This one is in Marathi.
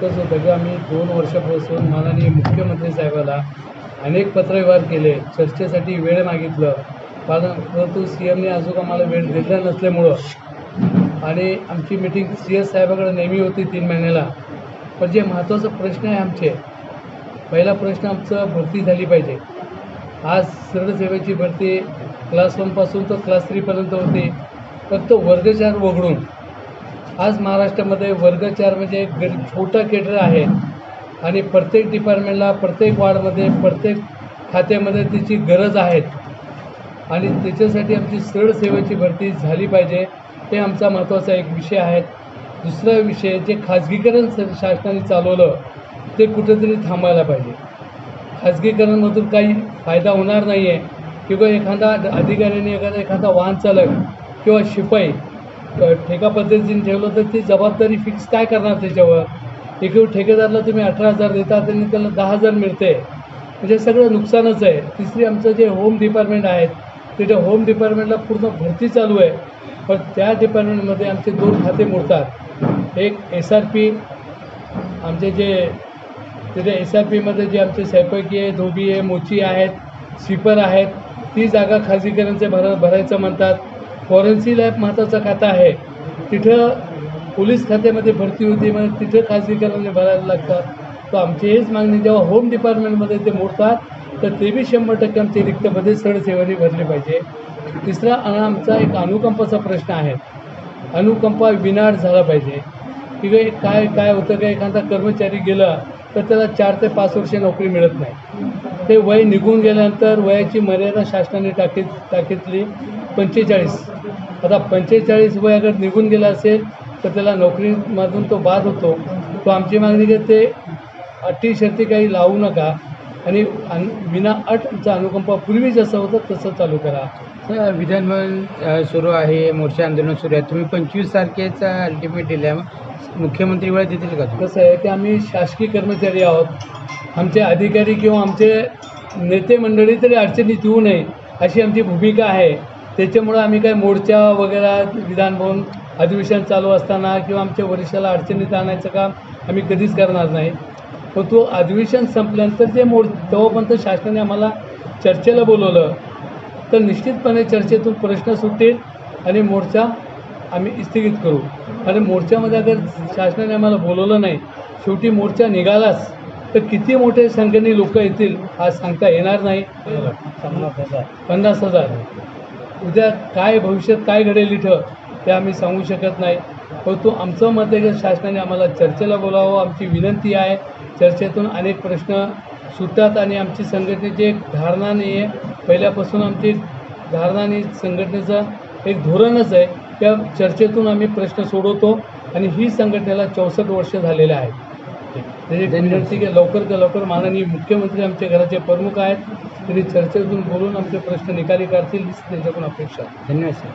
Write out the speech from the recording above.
कसं होतं की आम्ही दोन वर्षापासून माननीय मुख्यमंत्री साहेबाला अनेक पत्रव्यवहार केले चर्चेसाठी वेळ मागितलं कारण परंतु सी एमने अजून आम्हाला वेळ दिला नसल्यामुळं. आणि आमची मिटिंग सी एस साहेबाकडे नेहमी होती तीन महिन्याला. पण जे महत्त्वाचा प्रश्न आहे आमचे पहिला प्रश्न आमचं भरती झाली पाहिजे. आज सरळसेवेची भरती क्लास वनपासून तर क्लास थ्रीपर्यंत होती. फक्त वर्ग चार वगळून आज महाराष्ट्रामध्ये वर्ग चार म्हणजे एक गरीब छोटं केटर आहे. आणि प्रत्येक डिपार्टमेंटला प्रत्येक वार्डमध्ये प्रत्येक खात्यामध्ये त्याची गरज आहे. आणि त्याच्यासाठी आमची सरळ सेवेची भरती झाली पाहिजे. हे आमचा महत्त्वाचा एक विषय आहे. दुसरा विषय जे खाजगीकरण स- शासनाने चालवलं ते कुठेतरी थांबायला पाहिजे. खाजगीकरणमधून काही फायदा होणार नाही आहे किंवा एखादा अधिकाऱ्याने एखादा एखादा वाहन चालक किंवा शिपाई ठेका पद्धतीने ठेवलं तर ती जबाबदारी फिक्स काय करणार त्याच्यावर? एक ठेकेदारला तुम्ही अठरा हजार देता त्यांनी त्याला दहा हजार मिळते. म्हणजे सगळं नुकसानच आहे. तिसरी आमचं जे होम डिपार्टमेंट आहेत तिथे होम डिपार्टमेंटला पूर्ण भरती चालू आहे. पण त्या डिपार्टमेंटमध्ये आमचे दोन खाते मोडतात. एक एस आर पी आमचे जे तिथे एस आर पीमध्ये जे आमचे स्वयंपाकी आहे धोबी आहे मोची आहेत स्वीपर आहेत ती जागा खाजगीकरांचे भर भरायचं म्हणतात. फॉरेन्सिक लॅब महत्त्वाचा खाता आहे. तिथं पोलीस खात्यामध्ये भरती होती मग तिथं खाजगीकरणाने भरायला लागतात तर आमची हेच मागणी जेव्हा होम डिपार्टमेंटमध्ये ते मोडतात तर ते बी शंभर टक्के आमचे रिक्तमध्ये सरळ सेवानी भरले पाहिजे. तिसरा आमचा एक अनुकंपाचा प्रश्न आहे. अनुकंपा विनाट झाला पाहिजे. की काही काय काय होतं का एखादा कर्मचारी गेला तर त्याला चार ते पाच वर्ष नोकरी मिळत नाही. ते वय निघून गेल्यानंतर वयाची मर्यादा शासनाने टाकीत टाकीतली पंचेचाळीस. आता पंचेचाळीस वय अगर निघून गेला असेल तर त्याला नोकरीमधून तो बाद होतो. तो आमची मागणी की ते अटी शर्ती काही लावू नका आणि अन- विना अट आमचा अनुकंपा पूर्वी जसं होतं तसं चालू करा. विधानभवन सुरू आहे मोर्चे आंदोलन सुरू आहे. तुम्ही पंचवीस तारखेचा अल्टिमेट दिला आहे मुख्यमंत्री वेळ देतील का? कसं आहे की आम्ही शासकीय कर्मचारी आहोत. आमचे अधिकारी किंवा आमचे नेते मंडळी तरी अडचणीत येऊ नये अशी आमची भूमिका आहे. त्याच्यामुळं आम्ही काय मोर्चा वगैरे विधानभवन अधिवेशन चालू असताना किंवा आमच्या वरिष्ठाला अडचणीत आणायचं काम आम्ही कधीच करणार नाही. पण तो अधिवेशन संपल्यानंतर जे मोड तेव्हापर्यंत शासनाने आम्हाला चर्चेला बोलवलं तर निश्चितपणे चर्चेतून प्रश्न सुटेल आणि मोर्चा आम्ही स्थगित करू. आणि मोर्चामध्ये अगर शासनाने आम्हाला बोलवलं नाही शेवटी मोर्चा निघालाच तर किती मोठे संख्येने लोक येतील आज सांगता येणार नाही. पन्नास हजार. उद्या काय भविष्यात काय घडेल इथं ते आम्ही सांगू शकत नाही. परंतु आमचं मत आहे की शासनाने आम्हाला चर्चेला बोलावं आमची विनंती आहे. चर्चेतून अनेक प्रश्न सुटतात आणि आमची संघटनेची एक धारणा नाही आहे पहिल्यापासून आमची धारणा आणि संघटनेचं एक धोरणच आहे. त्या चर्चेतून आम्ही प्रश्न सोडवतो आणि ही संघटनेला चौसष्ट वर्ष झालेले आहेत. त्याची विनंती की लवकर तर लवकर माननीय मुख्यमंत्री आमच्या घराचे प्रमुख आहेत. त्यांनी चर्चेतून बोलून आमचे प्रश्न निकाली काढतील त्याच्याकडून अपेक्षा धन्यवाद सर.